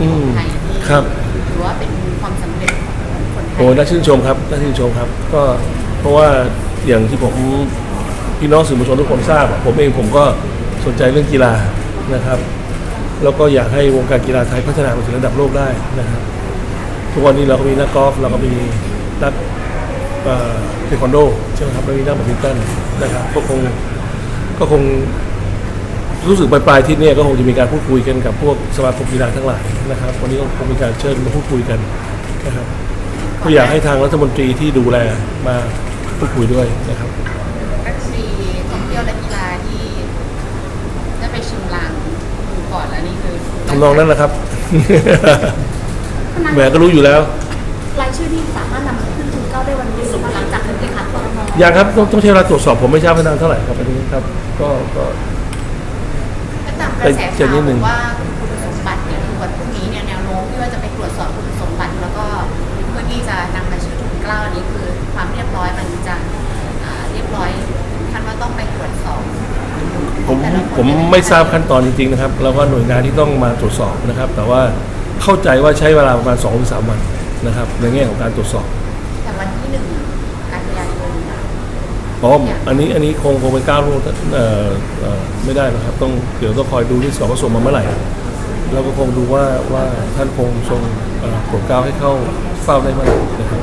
อืขอมงไทยที่ครับ ถือว่าเป็นความสำเร็จของคนไทยโอ้น่าชื่นชมครับน่าชื่นชมครับ ก็เพราะว่าอย่างที่ผมพี่น้องสื่อมวลชนทุกคนทราบอะผมเองผมก็สนใจเรื่องกีฬานะครับ แล้วก็อยากให้วงการกีฬาไทยพัฒนาไปถึงระดับโลกได้นะครับ ทุกวันนี้เราก็มีนักกอล์ฟเราก็มีนักเอ่อเทควันโดใช่ไหมครับแล้วมีนักแบดมินตันนะครับก็คงก็คง รู้สึกปลายปลายๆอาที่นี้ยก็คงจะมีการพูดคุยกันกับพวกสมาคมกีฬาทั้งหลายนะครับวันนี้ก็คงมีการเชิญมาพูดคุยกันนะครับก็อยากให้ทางรัฐมนตรีที่ดูแลมาพูดคุยด้วยนะครับรัฐมนตรีท่องเที่ยวและกีฬาที่ได้ไปชิมลางดูก่อนแล้วนี่คือทำนองนั้นแหละครับแหมก็รู้อยู่แล้วรายชื่อที่สามารถนำขึ้นทุนเกล้าได้วันนี้หรือว่าหลังจากที่คัดคอรมออย่างครับต้องต้องใช้เวลาตรวจสอบผมไม่ทราบว่านานเท่าไหร่ครับอันนี้ครับ ก็ก็ ถ้าตามกระแสใจข่าวนิดนึงว่าคุณสมบัติเนี่ยคือวันพรุ่งนี้เนี่ยแนวโน้มที่ว่าจะไปตรวจสอบคุณสมบัติ แล้วก็เพื่อที่จะนำมาชื่อทุนเกล้าอันนี้คือความเรียบร้อยมันจะอ่าเรียบร้อยถึงขั้นว่าต้องไปตรวจสอบผมแต่ละคนผมไม่ทราบขั้นตอนจริงๆนะครับ แล้วก็หน่วยงานที่ต้องมาตรวจสอบนะครับ แต่ว่าเข้าใจว่าใช้เวลาประมาณ2อถึงสวันนะครับ ในแง่ของการตรวจสอบแต่วันที่หนึ่งกันยายนน่ะ เพราะว่าอันนี้อันนี้คงคงเป็นก้าวล่วงเอ่อเอ่อไม่ได้นะครับ ต้องเดี๋ยวต้องคอยดูที่สกส่งมาเมื่อไหร่เราก็คงดูว่าว่าท่านคงทรงเอ่อโปรดเกล้าให้เข้าเฝ้าได้เมื่อไหร่นะครับ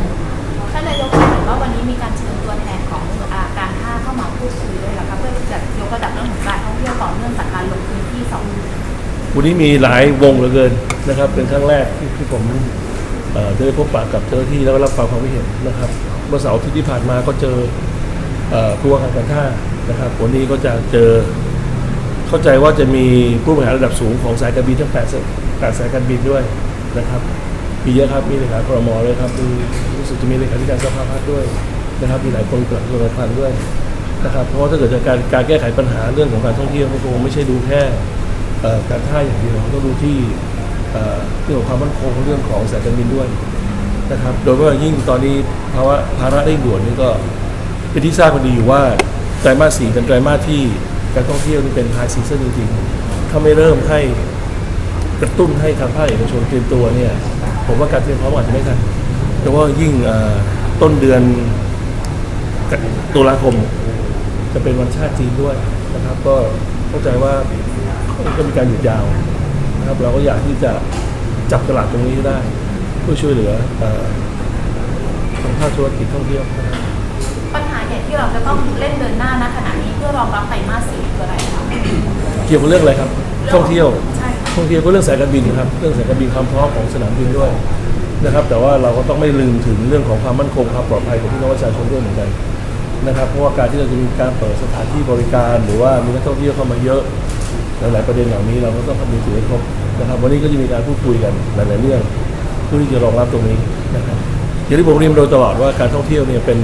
ท่านนายกเห็นว่าวันนี้มีการเชิญตัวแทนของอาการท่าเข้ามาพูดคุยด้วยเหรอคะเพื่อที่จะยกระดับเรื่องของการท่องเที่ยวต่อเนื่องจากการลงพื้นที่สองวันนี้มีหลายวงเหลือเกินนะครับ เป็นครั้งแรกที่ที่ผมเอ่อได้พบปะกับเจ้าหน้าที่แล้วก็รับฟังความคิดเห็นนะครับเมื่อเสาร์อาทิตย์ที่ผ่านมาก็เจอเอ่อ ผู้ว่าการการท่านะครับวันนี้ก็จะเจอเข้าใจว่าจะมีผู้บริหารระดับสูงของสายการบินทั้ง8สายแปดสายการบินด้วยนะครับมีเยอะครับมีเลขาครมด้วยครับมีรู้สึกจะมีเลขาธิการสภาพัฒน์ด้วยนะครับมีหลายคนเกิดตัวพันธ์ด้วยนะครับเพราะว่าถ้าเกิดจะการการแก้ไขปัญหาเรื่องของการท่องเที่ยวก็คงไม่ใช่ดูแค่การท่าอย่างเดียวต้องดูที่เอ่อเรื่องของความมั่นคงเรื่องของสายการบินด้วยนะครับ โดยเฉพาะยิ่งตอนนี้ภาวะภาระเร่งด่วนนี่ก็ เป็นที่ทราบกันดีอยู่ว่าไตรมาสสี่เป็นไตรมาสที่การท่องเที่ยวนี่เป็นไฮซีซั่นจริงๆถ้าไม่เริ่มให้กระตุ้นให้ทางภาคเอกชนเตรียมตัวเนี่ย ผมว่าการเตรียมพร้อมอาจจะไม่ทันโดยเฉพาะยิ่งเอ่อต้นเดือนตุลาคม จะเป็นวันชาติจีนด้วยนะครับ ก็เข้าใจว่าก็มีการหยุดยาวนะครับ เราก็อยากที่จะจับตลาดตรงนี้ได้เพื่อช่วยเหลือเอ่อทางภาคธุรกิจท่องเที่ยวนะครับ ปัญหาใหญ่ที่เราจะต้องเล่นเดินหน้าณขณะนี้เพื่อรองรับไตรมาสสี่คืออะไรคะเกี่ยวกับเรื่องอะไรครับ ท่องเที่ยว ใช่ค่ะท่องเที่ยวก็เรื่องสายการบินครับ เรื่องสายการบินความพร้อมของสนามบินด้วยนะครับ แต่ว่าเราก็ต้องไม่ลืมถึงเรื่องของความมั่นคงความปลอดภัยของพี่น้องประชาชนด้วยเหมือนกันนะครับ เพราะว่าการที่เราจะมีการเปิดสถานที่บริการ หรือว่ามีนักท่องเที่ยวเข้ามาเยอะหลายๆประเด็นเหล่านี้เราก็ต้องคำนึงถึงให้ครบนะครับ วันนี้ก็จะมีการพูดคุยกันหลายๆเรื่องเพื่อที่จะรองรับตรงนี้นะครับอย่างที่ผมเรียนมาโดยตลอดว่าการท่องเที่ยวเนี่ยเป็น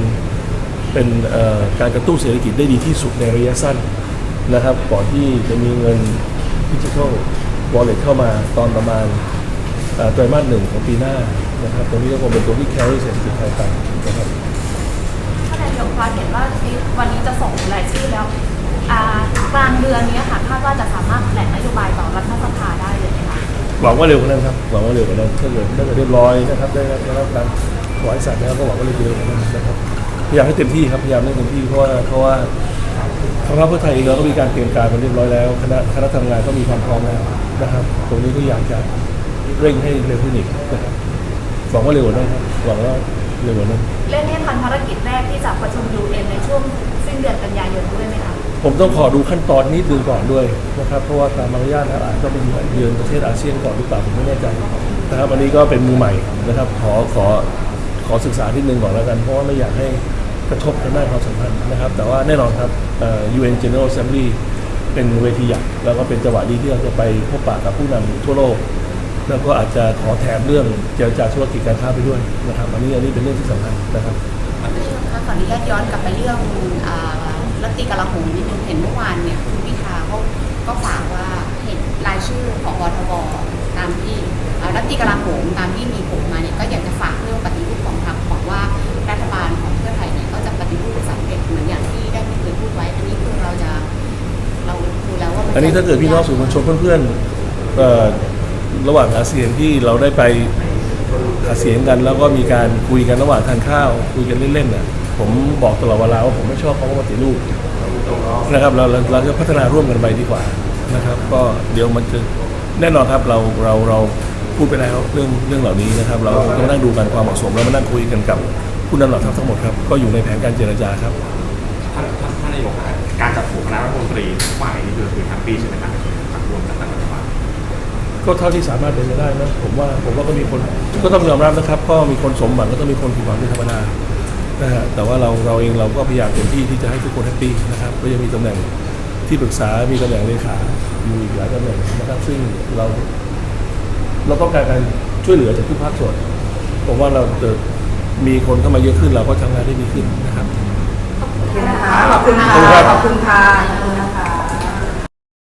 เป็นเอ่อการกระตุ้นเศรษฐกิจได้ดีที่สุดในระยะสั้นนะครับก่อนที่จะมีเงินดิจิทัลวอลเล็ตเข้ามาตอนประมาณเอ่อไตรมาสหนึ่งของปีหน้านะครับตรงนี้ก็คงเป็นตัวที่แครี่เศรษฐกิจไทยไปนะครับท่านนายกคะเห็นว่าวันนี้จะส่งรายชื่อแล้วอ่ากลางเดือนนี้ค่ะคาดว่าจะสามารถแถลงนโยบายต่อรัฐสภาได้เลยไหมคะหวังว่าเร็วกว่านั้นครับหวังว่าเร็วกว่านั้นถ้าเกิดถ้าเกิดเรียบร้อยนะครับได้ได้รับการถวายสัตว์แล้วก็หวังว่าเร็วกว่านั้นนะครับพ ยายามให้เต็มที่ครับพยายามให้เต็มที่เพราะว่าเพราะว่าทางพรรคเพื่อไทยเองเราก็มีการเตรียมการมาเรียบร้อยแล้วคณะคณะทำงานก็มีความพร้อมแล้วนะครับตรงนี้ก็อยากจะเร่งให้เร็วขึ้นอีกนะครับหวังว่าเร็วกว่านั้นครับหวังว่าเร็วกว่านั้น เล่นให้ทันภารกิจแรกที่จะประชุม UN ในช่วงสิ้นเดือนกันยายนด้วยไหมคะผมต้องขอดูขั้นตอนนิดนึงก่อนด้วยนะครับเพราะว่าตามมารยาทแล้วอาจจะเป็นเยือนประเทศอาเซียนก่อนหรือเปล่าผมไม่แน่ใจนะครับอันนี้ก็เป็นมือใหม่นะครับ ขอขอขอศึกษาที่นึงก่อนแล้วกันเพราะว่าไม่อยากให้ กระทบทางด้านความสัมพันธ์นะครับ แต่ว่าแน่นอนครับเอ่อ UN General Assembly เป็นเวทีใหญ่แล้วก็เป็นจังหวะดีที่เราจะไปพบปะกับผู้นำทั่วโลก แล้วก็อาจจะขอแถมเรื่องเจรจาธุรกิจการค้าไปด้วยนะครับอันนี้อันนี้เป็นเรื่องที่สำคัญนะครับท่านนายกคะขออนุญาตย้อนกลับไปเรื่องอรัฐตีกลาโหมนิดนึงเห็นเมื่อวานเนี่ยคุณพิธาเขาก็ฝากว่าเห็นรายชื่อของบทบตามที่รัฐตีกลาโหมตามที่มีผมมาเนี่ยก็อยากจะฝากเรื่องปฏิรูปกองทัพ อันนี้ถ้าเกิดพี่น้องสื่อมวลชนเพื่อนๆเอ่อระหว่างหาเสียงที่เราได้ไปหาเสียงกัน แล้วก็มีการคุยกันระหว่างทานข้าว คุยกันเล่นๆน่ะผมบอกตลอดเวลาว่าผมไม่ชอบเขาว่าปฏิรูปนะครับเราเราเราจะพัฒนาร่วมกันไปดีกว่านะครับ ก็เดี๋ยวมันจะแน่นอนครับเราเราเราพูดไปแล้วเรื่องเรื่องเหล่านี้นะครับ เราต้องนั่งดูกันความเหมาะสมแล้วมานั่งคุยกันกับผู้นำเหล่าทัพทั้งหมดครับก็อยู่ในแผนการเจรจาครับ ท่านท่าน การจัดหัวคณะรัฐมนตรีใหม่นี่คือคือแฮปปี้ใช่ไหมครับผักรวมกับตั้งรัฐบาลก็เท่าที่สามารถเป็นไปได้นะผมว่าผมว่าก็มีคนก็ต้องยอมรับนะครับ ก็มีคนสมหวังก็ต้องมีคนผิดหวังเป็นธรรมดานะฮะแต่ว่าเราเราเองเราก็พยายามเต็มที่ที่จะให้ทุกคนแฮปปี้นะครับก็ยังมีตำแหน่งที่ปรึกษา มีตำแหน่งเลขาอยู่อีกหลายตำแหน่งนะครับซึ่งเราเราต้องการการช่วยเหลือจากทุกภาคส่วนผมว่าเราจะมีคนเข้ามาเยอะขึ้นเราก็ทำงานได้ดีขึ้นนะครับ ขอบคุณค่ะขอบคุณค่ะขอบคุณค่ะ